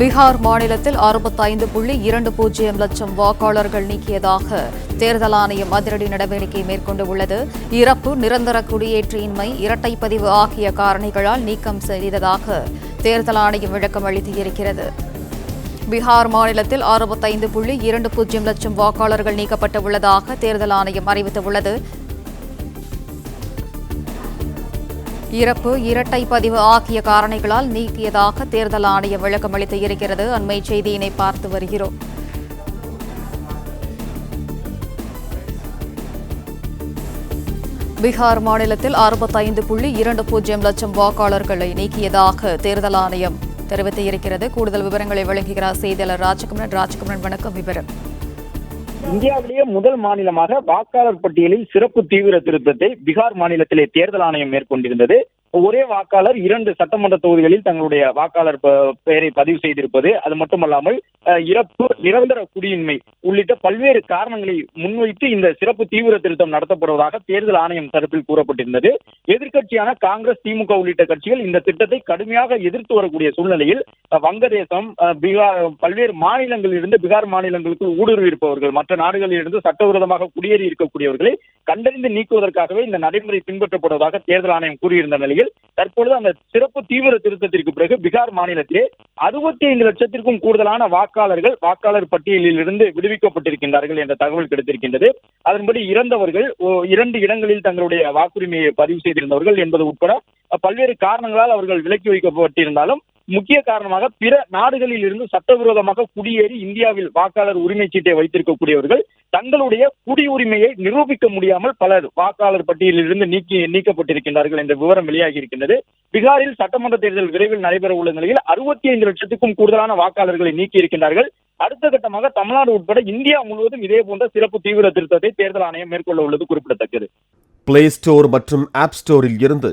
பீகார் மாநிலத்தில் அறுபத்தைந்து புள்ளி இரண்டு பூஜ்ஜியம் லட்சம் வாக்காளர்கள் நீக்கியதாக தேர்தல் ஆணையம் அதிரடி நடவடிக்கை மேற்கொண்டுள்ளது இறப்பு நிரந்தர குடியேற்றின்மை இரட்டை பதிவு ஆகிய காரணிகளால் நீக்கம் செய்ததாக தேர்தல் ஆணையம் விளக்கம் அளித்திருக்கிறது. பீகார் மாநிலத்தில் அறுபத்தைந்து புள்ளி இரண்டு பூஜ்ஜியம் லட்சம் வாக்காளர்கள் நீக்கப்பட்டுள்ளதாக தேர்தல் ஆணையம் அறிவித்துள்ளது. இறப்பு இரட்டை பதிவு ஆகிய காரணிகளால் நீக்கியதாக தேர்தல் ஆணையம் விளக்கம் அளித்து இருக்கிறது. அண்மை செய்தியினை பார்த்து வருகிறோம். பீகார் மாநிலத்தில் அறுபத்தைந்து புள்ளி இரண்டு பூஜ்ஜியம் லட்சம் வாக்காளர்களை நீக்கியதாக தேர்தல் ஆணையம் தெரிவித்து இருக்கிறது. கூடுதல் விவரங்களை வழங்குகிறார் செய்தியாளர் ராஜகுமரன். ராஜகுமரன் வணக்கம். விவரம். இந்தியாவிலேயே முதல் மாநிலமாக வாக்காளர் பட்டியலில் சிறப்பு தீவிர திருத்தத்தை பீகார் மாநிலத்திலே தேர்தல் ஆணையம் மேற்கொண்டிருந்தது. ஒரே வாக்காளர் இரண்டு சட்டமன்ற தொகுதிகளில் தங்களுடைய வாக்காளர் ப- பெயரை பதிவு செய்திருப்பது. அது மட்டுமல்லாமல் இறப்பு நிரந்தர குடியின்மை உள்ளிட்ட பல்வேறு காரணங்களை முன்வைத்து இந்த சிறப்பு தீவிர திருத்தம் நடத்தப்படுவதாக தேர்தல் ஆணையம் தரப்பில் கூறப்பட்டிருந்தது. எதிர்க்கட்சியான காங்கிரஸ் திமுக உள்ளிட்ட கட்சிகள் இந்த திட்டத்தை கடுமையாக எதிர்த்து வரக்கூடிய சூழ்நிலையில் வங்கதேசம் பீகார் பல்வேறு மாநிலங்களில் இருந்து பீகார் மாநிலங்களுக்கு ஊடுருவி இருப்பவர்கள் மற்ற நாடுகளில் இருந்து சட்டவிரோதமாக குடியேறி இருக்கக்கூடியவர்களை கண்டறிந்து நீக்குவதற்காகவே இந்த நடைமுறை பின்பற்றப்படுவதாக தேர்தல் ஆணையம் கூறியிருந்த நிலையில் தற்பொழுது அந்த சிறப்பு தீவிர திருத்தத்திற்கு பிறகு பீகார் மாநிலத்திலே அறுபத்தி ஐந்து லட்சத்திற்கும் கூடுதலான வாக்காளர்கள் வாக்காளர் பட்டியலில் இருந்து விடுவிக்கப்பட்டிருக்கின்றார்கள் என்ற தகவல் கிடைத்திருக்கின்றது. அதன்படி இறந்தவர்கள் ஓ- இரண்டு இடங்களில் தங்களுடைய வாக்குரிமையை பதிவு செய்திருந்தவர்கள் என்பது உட்பட பல்வேறு காரணங்களால் அவர்கள் விலக்கி வைக்கப்பட்டிருந்தாலும் முக்கிய காரணமாக பிற நாடுகளில் இருந்து சட்டவிரோதமாக குடியேறி இந்தியாவில் வாக்காளர் உரிமை சீட்டை வைத்திருக்கக்கூடியவர்கள் தங்களுடைய குடியுரிமையை நிரூபிக்க முடியாமல் பலர் வாக்காளர் பட்டியலில் இருந்து நீக்கி நீக்கப்பட்டிருக்கின்றார்கள் என்ற விவரம் வெளியாகி இருக்கின்றது பீகாரில் சட்டமன்ற தேர்தல் விரைவில் நடைபெற உள்ள நிலையில் அறுபத்தி ஐந்து லட்சத்துக்கும் கூடுதலான வாக்காளர்களை நீக்கி இருக்கின்றார்கள் அடுத்த கட்டமாக தமிழ்நாடு உட்பட இந்தியா முழுவதும் இதே போன்ற சிறப்பு தீவிர திருத்தத்தை தேர்தல் ஆணையம் மேற்கொள்ள உள்ளது குறிப்பிடத்தக்கது. பிளே ஸ்டோர் மற்றும் ஆப் ஸ்டோரில் இருந்து